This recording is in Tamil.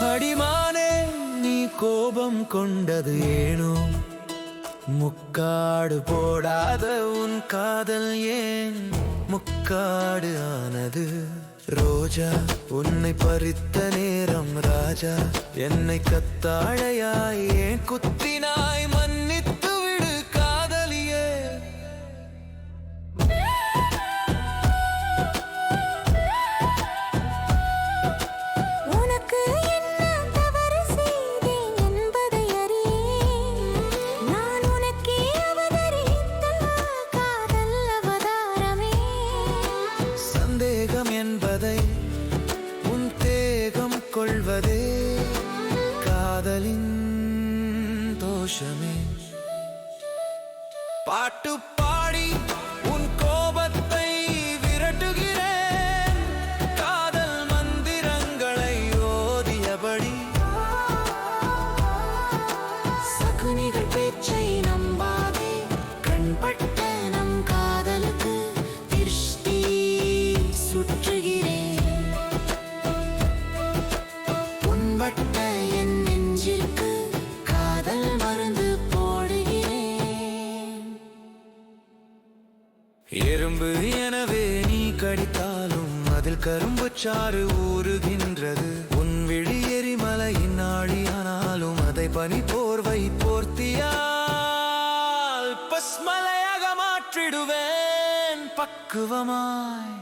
அடிமானே நீ கோபம் கொண்டது ஏனோ? முக்காடு போடாத உன் காதல் ஏன்? முக்காடு ஆனது ரோஜா உன்னை பறித்த நேரம் ராஜா. என்னை கத்தாழையாய் ஏன் குத்தினாய் கொள்வதே காதலின் தோஷமே. பாட்டு புண்பட்ட என் நெஞ்சிற்கு காதல் மருந்து போடுகிறேன். எறும்பு எனவே நீ கடித்தாலும் அதில் கரும்பு சாறு ஊறுகின்றது. உன் விழி எரிமலையின் ஆழியானாலும் அதை பனி போர்வை போர்த்தியால் பஸ்மலையாக மாற்றிடுவேன் பக்குவமாய்.